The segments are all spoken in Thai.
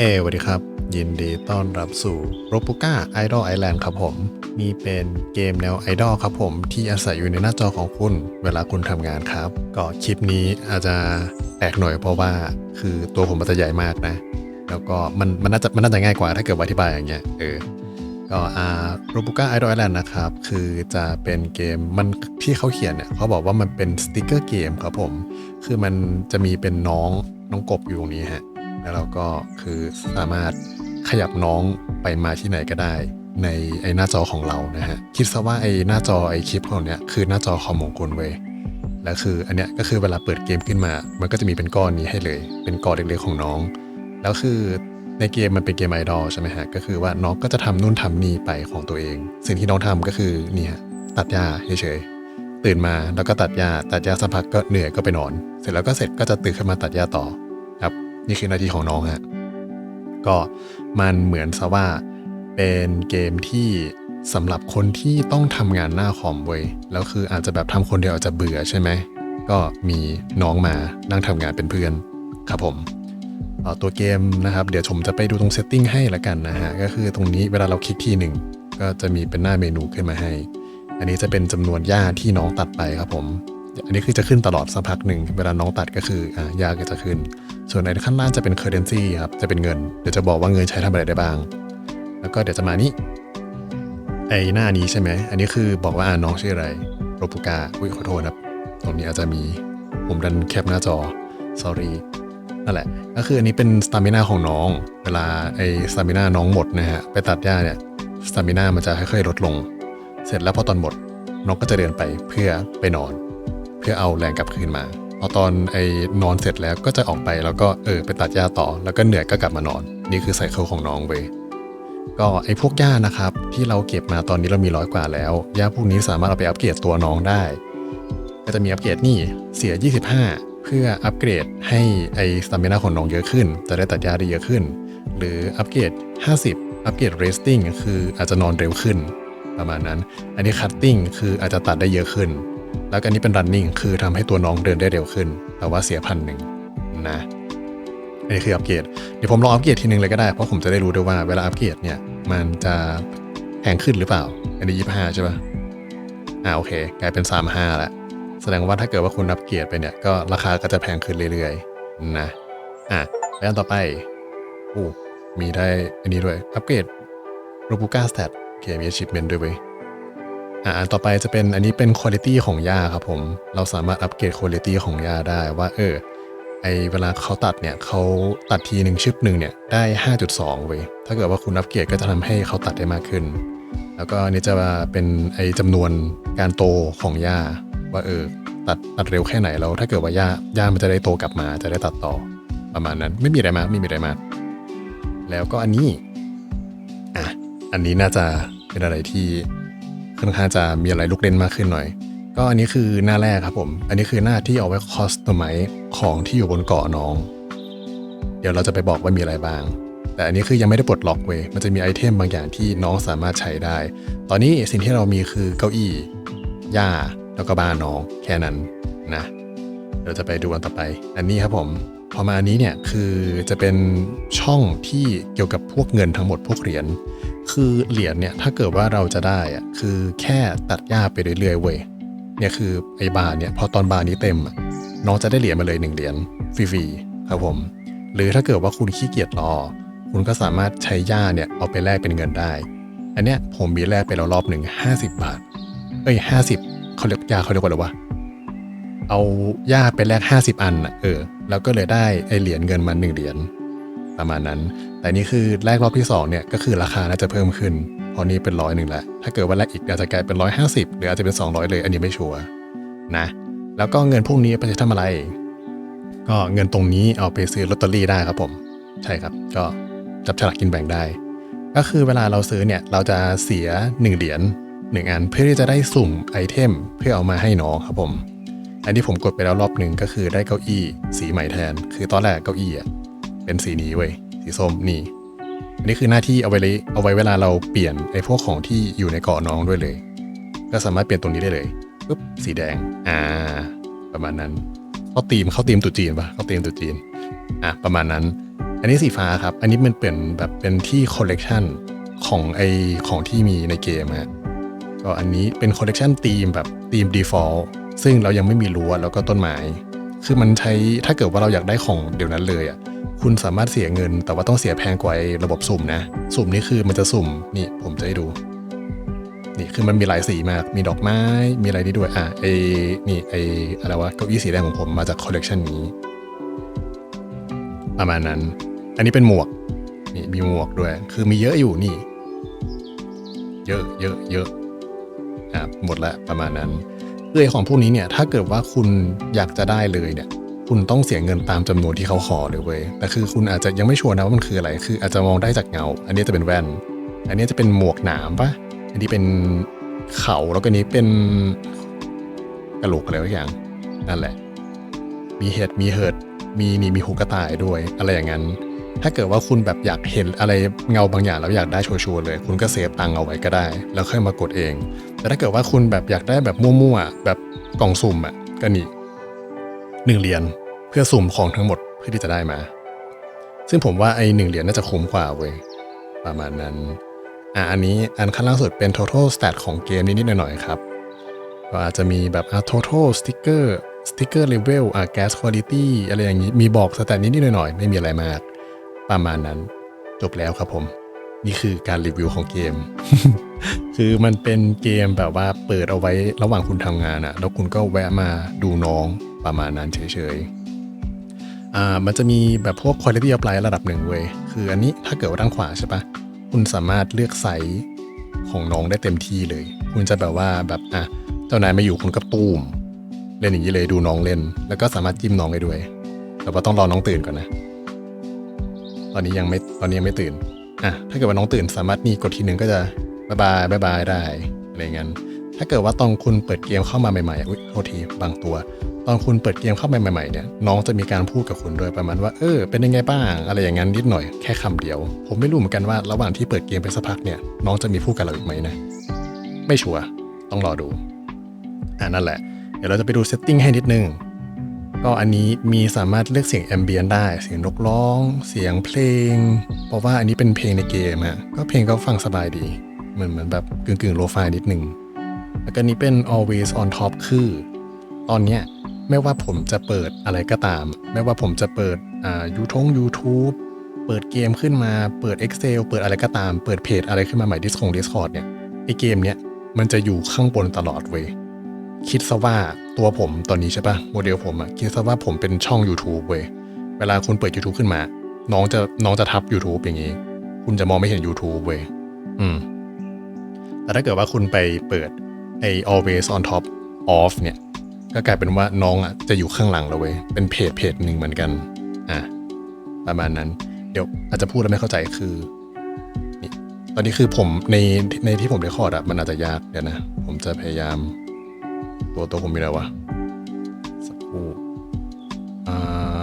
เอสวัสดีครับ ยินดีต้อนรับสู่ r o b u g a Idol Island ครับผม นี่เป็นเกมแนวไอดอลครับผม ที่อาศัยอยู่ในหน้าจอของคุณ เวลาคุณทำงานครับ ก็คลิปนี้อาจจะแปลกหน่อยเพราะว่าคือตัวผมมันจะใหญ่มากนะ แล้วก็มันมันน่าจะมันน่าจะง่ายกว่าถ้าเกิดอธิบายอย่างเงี้ยเออก็อ่าโรบุก้าไอดอลแลนด์นะครับ คือจะเป็นเกมมันที่เขาเขียนเนี่ยเขาบอกว่ามันเป็นสติกเกอร์เกมครับผม คือมันจะมีเป็นน้องน้องกบอยู่ตรงนี้ฮะ แล้วเราก็คือสามารถขยับน้องไปมาที่ไหนก็ได้ ในไอ้หน้าจอของเรานะฮะคิดซะว่าไอ้หน้าจอไอ้คลิปของเนี้ยคือหน้าจอคอมของคุณเว้ยแล้วคืออันเนี้ยก็คือเวลาเปิดเกมขึ้นมา มันก็จะมีเป็นก้อนนี้ให้เลย เป็นก้อนเล็กๆของน้อง แล้วคือในเกมมันเป็นเกมไอดอลใช่ไหมฮะก็คือว่าน้องก็จะทำนู่นทำนี่ไปของตัวเอง สิ่งที่น้องทำก็คือนี่ฮะตัดหญ้าเฉยๆตื่นมาแล้วก็ตัดหญ้าตัดหญ้าสักพักก็เหนื่อยก็ไปนอน เสร็จแล้วก็เสร็จก็จะตื่นขึ้นมาตัดหญ้าต่อ นี่คือหน้าที่ของน้องฮะก็มันเหมือนซะว่าเป็นเกมที่สำหรับคนที่ต้องทำงานหน้าคอมเว้ยแล้วคืออาจจะแบบทำคนเดียวอาจจะเบื่อใช่ไหมก็มีน้องมานั่งทำงานเป็นเพื่อนครับผมตัวเกมนะครับ เดี๋ยวผมจะไปดูตรงเซตติ้งให้ละกันนะฮะ ก็คือตรงนี้เวลาเราคลิกที่หนึ่งก็จะมีเป็นหน้าเมนูขึ้นมาให้ อันนี้จะเป็นจำนวนหญ้าที่น้องตัดไปครับผม อันนี้คือจะขึ้นตลอดสักพักหนึ่ง เวลาน้องตัดก็คืออ่าหญ้าก็จะขึ้น ส่วนในขั้นล่างจะเป็น currency ครับ จะเป็นเงิน เดี๋ยวจะบอกว่าเงินใช้ทำอะไรได้บ้าง แล้วก็เดี๋ยวจะมานี่ไอหน้านี้ใช่ไหม อันนี้คือบอกว่าอาน้องชื่ออะไร โรปุกาอุ้ยขอโทษครับ ตรงนี้อาจจะมี ผมดันแคปหน้าจอ sorry นั่นแหละ ก็คืออันนี้เป็นสตามินาของน้อง เวลาไอสตามินาน้องหมดนะฮะ ไปตัดหญ้าเนี่ยสตามินามันจะค่อยๆลดลง เสร็จแล้วพอตอนหมดน้องก็จะเดินไปเพื่อไปนอน เพื่อเอาแรงกลับคืนมา พอตอนไอ้นอนเสร็จแล้วก็จะออกไปแล้วก็เออไปตัดหญ้าต่อ แล้วก็เหนื่อยก็กลับมานอน นี่คือไซเคิลของน้องเว้ยก็ไอ้พวกหญ้านะครับ ที่เราเก็บมาตอนนี้เรามีร้อยกว่าแล้วหญ้าพวกนี้สามารถเอาไปอัปเกรดตัวน้องได้ ก็จะมีอัปเกรดนี่เสีย 25 เพื่ออัปเกรดให้ไอ้สตามินาของน้องเยอะขึ้น จะได้ตัดหญ้าได้เยอะขึ้น หรืออัปเกรด 50 อัปเกรด resting คืออาจจะนอนเร็วขึ้น ประมาณนั้น อันนี้ cutting คืออาจจะตัดได้เยอะขึ้น แล้วก็อันนี้เป็น running คือทำให้ตัวน้องเดินได้เร็วขึ้น แต่ว่าเสียพันหนึ่งนะอันนี้คืออัปเกรดเดี๋ยวผมลองอัปเกรดทีนึงเลยก็ได้เพราะผมจะได้รู้ด้วยว่าเวลาอัปเกรดเนี่ยมันจะแพงขึ้นหรือเปล่า อันนี้ยี่ห้าใช่ปะอ่าโอเค กลายเป็นสามห้าแล้วแสดงว่าถ้าเกิดว่าคุณอัปเกรดไปเนี่ยก็ราคาก็จะแพงขึ้นเรื่อยๆนะอะแล้วอันต่อไปอู้มีได้อันนี้ด้วยอัปเกรดโรบูก้าสแตทโอเคมี achievement ด้วยเว้ย อ่าอันต่อไปจะเป็นอันนี้เป็นคุณ i t y ของหญ้าครับผม เราสามารถอัปเกรดคุณ i t y ของหญ้าได้ว่าเออไอเวลาเขาตัดเนี่ยเขาตัดทีหนึ่งชึบหนึ่งเนี่ยได้ 5.2เว้ยถ้าเกิดว่าคุณอัปเกรดก็จะทำให้เขาตัดได้มากขึ้น แล้วก็อันนี้จะเป็นไอจำนวนการโตของหญ้าว่าเออตัดตัดเร็วแค่ไหนแล้ว ถ้าเกิดว่าหญ้าหญ้ามันจะได้โตกลับมาจะได้ตัดต่อประมาณนั้นไม่มีอะไรมากไม่มีอะไรมากแล้วก็อันนี้อะอันนี้น่าจะเป็นอะไรที่ ค่อนข้างจะมีอะไรลูกเล่นมากขึ้นหน่อย ก็อันนี้คือหน้าแรกครับผม อันนี้คือหน้าที่เอาไว้คอสตอมไมของที่อยู่บนเกาะน้อง เดี๋ยวเราจะไปบอกว่ามีอะไรบ้าง แต่อันนี้คือยังไม่ได้ปลดล็อกเว้ยมันจะมีไอเทมบางอย่างที่น้องสามารถใช้ได้ ตอนนี้สิ่งที่เรามีคือเก้าอี้หญ้าแล้วก็บ้านน้องแค่นั้นนะเดี๋ยวจะไปดูอันต่อไป อันนี้ครับผม พอมาอันนี้เนี่ยคือจะเป็นช่องที่เกี่ยวกับพวกเงินทั้งหมดพวกเหรียญคือเหรียญเนี่ยถ้าเกิดว่าเราจะได้อะคือแค่ตัดหญ้าไปเรื่อยๆเว้ยเนี่ยคือไอ้บาร์เนี่ยพอตอนบาร์นี้เต็มน้องจะได้เหรียญมาเลยหนึ่งเหรียญฟรีๆครับผม หรือถ้าเกิดว่าคุณขี้เกียจรอ คุณก็สามารถใช้หญ้าเนี่ยเอาไปแลกเป็นเงินได้ อันเนี้ยผมมีแลกไปแล้วรอบหนึ่งห้าสิบบาทเอ้ยห้าสิบเขาเรียกยาเขาเรียกว่าอะไรวะ เอาหญ้าไปแลกห้าสิบอันเออแล้วก็เลยได้ไอเหรียญเงินมาหนึ่งเหรียญประมาณนั้น แต่นี่คือแลกรอบที่สองเนี่ยก็คือราคาน่าจะเพิ่มขึ้นพราะนี่เป็นร้อยหนึ่งแล้วถ้าเกิดว่าแลกอีกอาจจะกลายเป็นร้อยห้าสิบหรืออาจจะเป็นสองร้อยเลย อันนี้ไม่ชัวร์นะ แล้วก็เงินพวกนี้ไปใช้ทำอะไร ก็เงินตรงนี้เอาไปซื้อลอตเตอรี่ได้ครับผม ใช่ครับ ก็จับฉลากกินแบ่งได้ ก็คือเวลาเราซื้อเนี่ยเราจะเสีย 1 เหรียญหนึ่งอันเพื่อที่จะได้สุ่มไอเทมเพื่อเอามาให้น้องครับผม อันนี้ผมกดไปแล้วรอบหนึ่งก็คือได้เก้าอี้สีใหม่แทน คือตอนแรกเก้าอี้อะเป็นสีนี้เว้ยสีส้มนี่ อันนี้คือหน้าที่เอาไว้เลยเอาไว้เวลาเราเปลี่ยนไอ้พวกของที่อยู่ในเกาะน้องด้วยเลย ก็สามารถเปลี่ยนตรงนี้ได้เลยปุ๊บสีแดงอ่าประมาณนั้นเขาตีมเขาตีมตุจีนปะเขาตีมตุจีนอะประมาณนั้น อันนี้สีฟ้าครับ อันนี้มันเป็นแบบเป็นที่คอลเลกชันของไอของที่มีในเกมฮะก็อันนี้เป็นคอลเลกชันธีมแบบธีม default ซึ่งเรายังไม่มีรั้วแล้วก็ต้นไม้ คือมันใช้ถ้าเกิดว่าเราอยากได้ของเดี๋ยวนั้นเลยอะคุณสามารถเสียเงิน แต่ว่าต้องเสียแพงกว่าไอ้ระบบสุ่มนะ สุ่มนี่คือมันจะสุ่มนี่ผมจะให้ดู นี่คือมันมีหลายสีมาก มีดอกไม้ มีอะไรนี่ด้วยอะไอ้นี่ไอ้อะไรวะเก้าอี้สีแดงของผมมาจากคอลเลกชันนี้ ประมาณนั้น อันนี้เป็นหมวกนี่มีหมวกด้วย คือมีเยอะอยู่นี่ เยอะเยอะเยอะอะหมดละประมาณนั้น คือของพวกนี้เนี่ยถ้าเกิดว่าคุณอยากจะได้เลยเนี่ยคุณต้องเสียเงินตามจำนวนที่เขาขอเลยเว้ยแต่คือคุณอาจจะยังไม่ชัวร์นะว่ามันคืออะไร คืออาจจะมองได้จากเงา อันนี้จะเป็นแว่น อันนี้จะเป็นหมวกหนามปะอันนี้เป็นเขาแล้วก็นนี้เป็นกระโหลกอะไรสักอย่าง นั่นแหละ มีเห็ดมีเหิดมีนี่มีหูกระต่ายด้วย อะไรอย่างนั้น ถ้าเกิดว่าคุณแบบอยากเห็นอะไรเงาบางอย่างแล้วอยากได้ชัวร์เลย คุณก็เซฟตังเอาไว้ก็ได้ แล้วค่อยมากดเอง แต่ถ้าเกิดว่าคุณแบบอยากได้แบบมั่วๆแบบกล่องสุ่มอะก็นี่หนึ่งเหรียญเพื่อสุ่มของทั้งหมดเพื่อที่จะได้มา ซึ่งผมว่าไอ้หนึ่งเหรียญน่าจะคุ้มกว่าเว้ยประมาณนั้นอะอันนี้อันขั้นล่างสุดเป็น total stat ของเกมนิดๆหน่อยๆครับก็อาจจะมีแบบอะ total sticker sticker level อะ gas quality อะไรอย่างนี้ มีบอกสแตทนิดๆหน่อยๆ ไม่มีอะไรมาก ประมาณนั้นจบแล้วครับผม นี่คือการรีวิวของเกม คือมันเป็นเกมแบบว่าเปิดเอาไว้ระหว่างคุณทำงานอะแล้วคุณก็แวะมาดูน้องประมาณนั้นเฉยๆอ่ามันจะมีแบบพวก quality of life ระดับหนึ่งเว้ยคืออันนี้ถ้าเกิดว่าด้านขวาใช่ปะคุณสามารถเลือกไซส์ของน้องได้เต็มที่เลย คุณจะแบบว่าแบบอะเจ้านายมาอยู่คุณก็ตูมเล่นอย่างนี้เลยดูน้องเล่น แล้วก็สามารถจิ้มน้องได้ด้วย แต่ว่าต้องรอน้องตื่นก่อนนะ ตอนนี้ยังไม่ตอนนี้ยังไม่ตื่นอะถ้าเกิดว่าน้องตื่นสามารถนี่กดทีหนึ่งก็จะบายบายบายบายได้อะไรเงี้ยถ้าเกิดว่าตอนคุณเปิดเกมเข้ามาใหม่ๆอุ้ยโทษทีบางตัว ตอนคุณเปิดเกมเข้ามาใหม่ๆเนี่ยน้องจะมีการพูดกับคุณด้วยประมาณว่าเออเป็นยังไงบ้าง อะไรอย่างนั้นนิดหน่อยแค่คำเดียว ผมไม่รู้เหมือนกันว่าระหว่างที่เปิดเกมไปสักพักเนี่ยน้องจะมีพูดกับเราอีกไหมนะไม่ชัวร์ต้องรอดูอ่านั่นแหละ เดี๋ยวเราจะไปดูเซตติ้งให้นิดนึง ก็อันนี้มีสามารถเลือกเสียงแอมเบียนได้ เสียงนกร้อง เสียงเพลง เพราะว่าอันนี้เป็นเพลงในเกมฮะก็เพลงก็ฟังสบายดี เหมือนเหมือนแบบกึ่งกึ่งโลฟายนิดหนึ่งแล้วก็นี้เป็น always on top คือ ตอนเนี้ยไม่ว่าผมจะเปิดอะไรก็ตาม ไม่ว่าผมจะเปิดอ่ายูทง YouTube เปิดเกมขึ้นมา เปิด Excel เปิดอะไรก็ตาม เปิดเพจอะไรขึ้นมาใหม่ Discord Discord เนี่ยไอเกมเนี้ยมันจะอยู่ข้างบนตลอดเว้ย คิดซะว่าตัวผมตอนนี้ใช่ปะโมเดลผมอะคิดซะว่าผมเป็นช่อง YouTube เว้ยเวลาคุณเปิด YouTube ขึ้นมา น้องจะน้องจะทับ YouTube อย่างนี้ คุณจะมองไม่เห็น YouTube เว้ยอืมแต่ถ้าเกิดว่าคุณไปเปิดไอ always on top off เนี่ย ก็กลายเป็นว่าน้องอะจะอยู่ข้างหลังเราเว้ยเป็นเพจเพจหนึ่งเหมือนกันอะประมาณนั้น เดี๋ยวอาจจะพูดแล้วไม่เข้าใจคือนี่ตอนนี้คือผมในในที่ผมเรคคอร์ดอะมันอาจจะยากเดี๋ยวนะ ผมจะพยายาม ตัวตัวผมมีอะไรวะสักครู่อ่า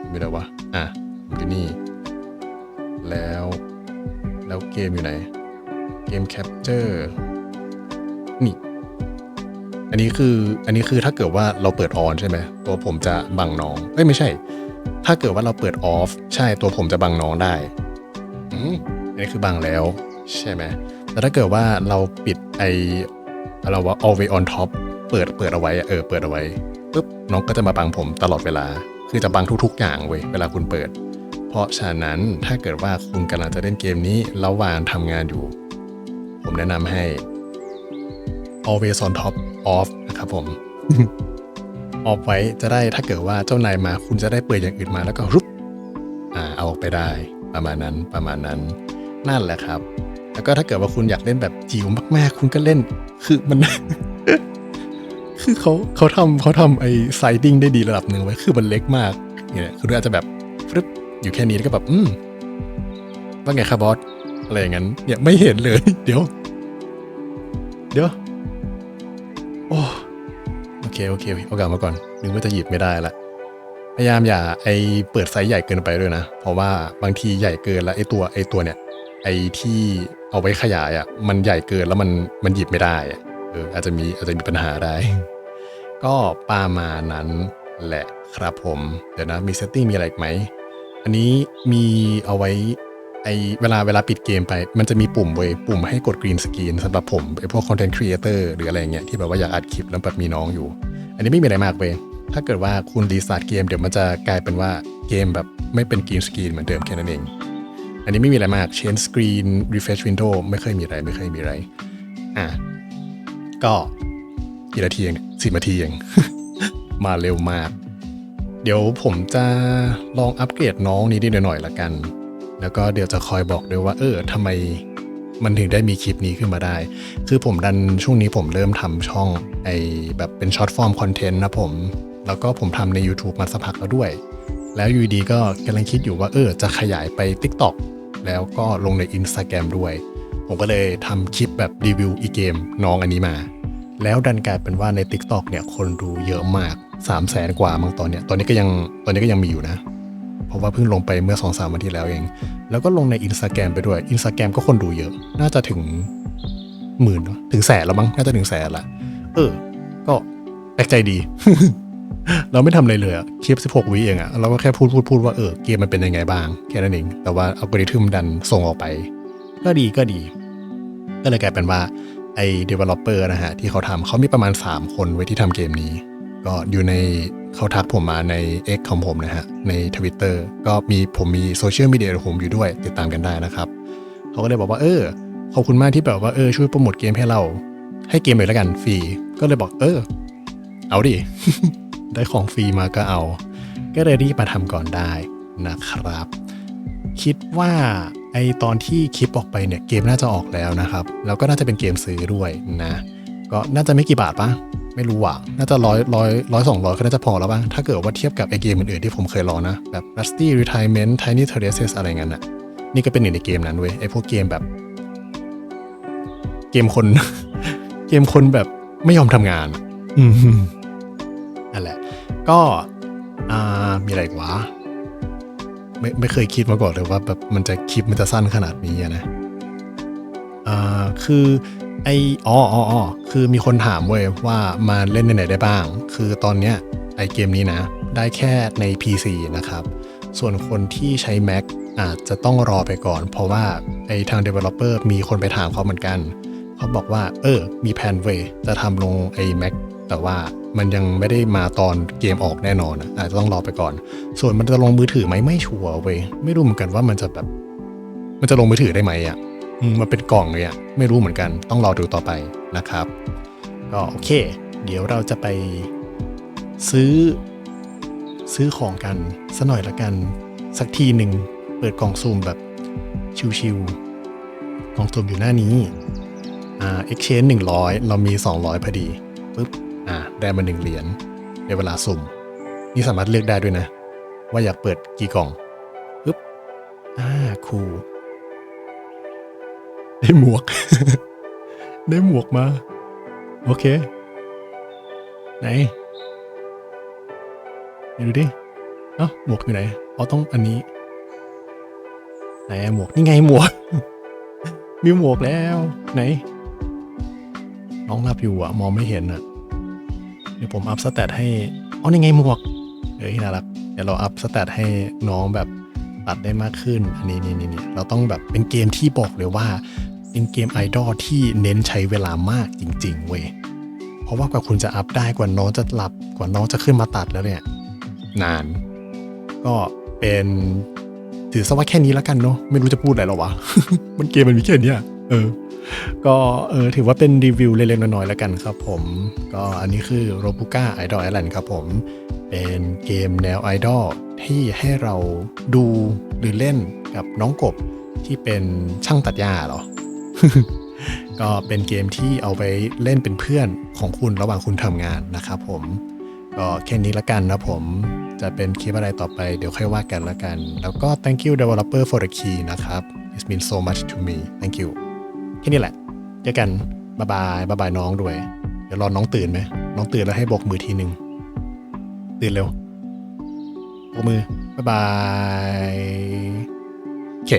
ผมมีอะไรวะอะผมอยู่นี่ แล้วแล้วเกมอยู่ไหน เกมแคปเจอร์นี่อันนี้คืออันนี้คือถ้าเกิดว่าเราเปิดออนใช่ไหมตัวผมจะบังน้องเอ้ยไม่ใช่ ถ้าเกิดว่าเราเปิดออฟใช่ตัวผมจะบังน้องได้อืมอันนี้คือบังแล้วใช่ไหมแต่ถ้าเกิดว่าเราปิดไอ เราว่า always on top เปิดเปิดเอาไว้เออเปิดเอาไว้ปุ๊บน้องก็จะมาบังผมตลอดเวลา คือจะบังทุก ๆ อย่างเว้ยเวลาคุณเปิด เพราะฉะนั้นถ้าเกิดว่าคุณกำลังจะเล่นเกมนี้ระหว่างทำงานอยู่ ผมแนะนำให้ always on top off นะครับผมออฟไว้จะได้ถ้าเกิดว่าเจ้านายมาคุณจะได้เปิดอย่างอื่นมาแล้วก็รุบอ่าเอาออกไปได้ ประมาณนั้นประมาณนั้น นั่นแหละครับ แล้วก็ถ้าเกิดว่าคุณอยากเล่นแบบจิ๋วมาก ๆ คุณก็เล่น คือมัน คือเขาเขาทำเขาทำไอ้ไซดิ้งได้ดีระดับหนึ่งไว้คือมันเล็กมากเนี่ยคืออาจจะแบบฟรึบอยู่แค่นี้แล้วก็แบบ อืมว่าไงครับบอสอะไรอย่างนั้นเนี่ยไม่เห็นเลย เดี๋ยว เดี๋ยว โอ้โอเค โอเคเอากลับมาก่อนนึกว่าจะหยิบไม่ได้ละพยายามอย่าไอเปิดไซส์ใหญ่เกินไปด้วยนะ เพราะว่าบางทีใหญ่เกินแล้วไอตัวไอตัวเนี่ย ไอที่ เอาไว้ขยายอะ่ะมันใหญ่เกินแล้วมันมันหยิบไม่ได้อะเอออาจจะมีอาจจะมีปัญหาได้ ก็ประมาณนั้นแหละครับผม เดี๋ยวนะมีเซตติ้งมีอะไรอีกไหม อันนี้มีเอาไว้ไอเวลาเวลาปิดเกมไป มันจะมีปุ่มเว้ยปุ่มให้กดกรีนสกรีนสำหรับผมไอพวกคอนเทนต์ครีเอเตอร์หรืออะไรเงี้ยที่แบบว่าอยากอัดคลิปแล้วแบบมีน้องอยู่ อันนี้ไม่มีอะไรมากเว้ยถ้าเกิดว่าคุณรีสตาร์ทเกมเดี๋ยวมันจะกลายเป็นว่าเกมแบบไม่เป็นกรีนสกรีนเหมือนเดิมแค่นั้นเอง อันนี้ไม่มีอะไรมาก change screen refresh window ไม่เคยมีอะไร ไม่เคยมีอะไร อะ ก็กี่นาทีเองสิบนาทีเอง มาเร็วมาก เดี๋ยวผมจะลองอัปเกรดน้องนี้นิดหน่อยละกัน แล้วก็เดี๋ยวจะคอยบอกด้วยว่า เออทำไมมันถึงได้มีคลิปนี้ขึ้นมาได้ คือผมดันช่วงนี้ผมเริ่มทำช่องไอแบบเป็นช็อตฟอร์มคอนเทนต์นะผม แล้วก็ผมทำใน YouTube มาสักพักแล้วด้วย แล้วอยูดีก็กำลังคิดอยู่ว่าเออจะขยายไป TikTok แล้วก็ลงใน Instagram ด้วย ผมก็เลยทำคลิปแบบรีวิวอีเกมน้องอันนี้มา แล้วดันกลายเป็นว่าใน TikTok เนี่ยคนดูเยอะมาก3 0 0แสนกว่ามั้งตอนเนี้ยตอนนี้ก็ยังตอนนี้ก็ยังมีอยู่นะเพราะว่าเพิ่งลงไปเมื่อ2อสามวันที่แล้วเอง แล้วก็ลงใน Instagram ไปด้วย Instagram ก็คนดูเยอะ น่าจะถึงหมื่นถึงแสนแล้วมั้งน่าจะถึงแสนละเออ ก็แปลกใจดี เราไม่ทำอะไรเลยอะคลิป 16 วิเองอะเราก็แค่พูดพูดพูดว่าเออเกมมันเป็นยังไงบ้าง แค่นั้นเอง แต่ว่าอัลกอริทึมดันส่งออกไป ก็ดีก็ดี ก็เลยกลายเป็นว่าไอ้ developer นะฮะ ที่เขาทำเขามีประมาณ 3 คนไว้ที่ทำเกมนี้ ก็อยู่ในเขาทักผมมาใน X ของผมนะฮะ ใน Twitter ก็มีผมมีโซเชียลมีเดียของผมอยู่ด้วยติดตามกันได้นะครับ เขาก็เลยบอกว่าเออขอบคุณมากที่แบบว่าเออช่วยโปรโมทเกมให้เรา ให้เกมเลยแล้วกันฟรีก็เลยบอกเออ เอาดิ ได้ของฟรีมาก็เอา ก็เลยรีบมาทำก่อนได้นะครับ คิดว่าไอตอนที่คลิปออกไปเนี่ยเกมน่าจะออกแล้วนะครับ แล้วก็น่าจะเป็นเกมซื้อด้วยนะ ก็น่าจะไม่กี่บาทปะไม่รู้ว่ะน่าจะร้อยร้อยร้อยสองร้อยก็น่าจะพอแล้วปะถ้าเกิดว่าเทียบกับไอเกมอื่นๆที่ผมเคยลอนะ แบบ Rusty Retirement Tiny Terraces อะไรเงี้ยน่ะนี่ก็เป็นหนึ่งในเกมนั้นเว้ยไอพวกเกมแบบ เกมคน เกมคนแบบไม่ยอมทำงาน อืมนั่นแหละ ก็อ่ามีอะไรกวะไม่ไม่เคยคิดมาก่อนเลยว่าแบบมันจะคลิปมันจะสั้นขนาดนี้นะอ่าคือไออ๋ออ๋ออ๋อคือมีคนถามเว้ยว่ามาเล่นในไหนได้บ้าง คือตอนเนี้ยไอเกมนี้นะ ได้แค่ใน PC นะครับ ส่วนคนที่ใช้ Mac อาจจะต้องรอไปก่อน เพราะว่าไอทาง Developer มีคนไปถามเขาเหมือนกัน เขาบอกว่า เออ มีแผนเว้ยจะทำลงไอ Mac แต่ว่ามันยังไม่ได้มาตอนเกมออกแน่นอนอะอาจจะต้องรอไปก่อน ส่วนมันจะลงมือถือไหมไม่ชัวร์เว้ยไม่รู้เหมือนกันว่ามันจะแบบ มันจะลงมือถือได้ไหมอะมันเป็นกล่องเลยอะไม่รู้เหมือนกัน ต้องรอดูต่อไปนะครับ ก็โอเค เดี๋ยวเราจะไปซื้อ ซื้อของกันสักหน่อยละกัน สักทีหนึ่งเปิดกล่องซูมแบบชิวๆกล่องซูมอยู่หน้านี้อ่า exchange 100 เรามี 200พอดีปุ๊บ อ่าได้มาหนึ่งเหรียญในเวลาสุ่ม นี่สามารถเลือกได้ด้วยนะ ว่าอยากเปิดกี่กล่องปุ๊บอ่าคูได้หมวก ได้หมวกมา โอเค ไหนดูดิเอ้าหมวกอยู่ไหนอ๋อต้องอันนี้ ไหนหมวกนี่ไงหมวก มีหมวกแล้ว ไหน น้องรับอยู่อะมองไม่เห็นอะ เดี๋ยวผมอัพสเตตให้อ๋อนี่ไงหมวกเอ้ยน่ารักเดี๋ยวเราอัพสเตตให้น้องแบบตัดได้มากขึ้น อันนี้นี่นี่นี่เราต้องแบบเป็นเกมที่บอกเลยว่าเป็นเกมไอดอลที่เน้นใช้เวลามากจริง ๆ เว้ย เพราะว่ากว่าคุณจะอัพได้กว่าน้องจะหลับกว่าน้องจะขึ้นมาตัดแล้วเนี่ย นาน ก็เป็นถือซะว่าแค่นี้แล้วกันเนาะไม่รู้จะพูดอะไรแล้ววะ มันเกมมันมีแค่เนี้ยเออ ก็เออถือว่าเป็นรีวิวเล็กๆน้อยๆแล้วกันครับผม ก็อันนี้คือ r o b u c a Idol Island ครับผม เป็นเกมแนวไอดอลที่ให้เราดูหรือเล่นกับน้องกบที่เป็นช่างตัดหญ้าหรอ ก็เป็นเกมที่เอาไปเล่นเป็นเพื่อนของคุณระหว่างคุณทำงานนะครับผม ก็แค่นี้ละกันนะผมจะเป็นคลิปอะไรต่อไปเดี๋ยวค่อยว่ากันละกัน แล้วก็ thank you developer for the key นะครับ it's been so much to me thank you แค่นี้แหละเจอกันบายบายบายบายน้องด้วย เดี๋ยวรอน้องตื่นไหมน้องตื่นแล้วให้โบกมือทีหนึ่งตื่นเร็วโบกมือบายบายโอเค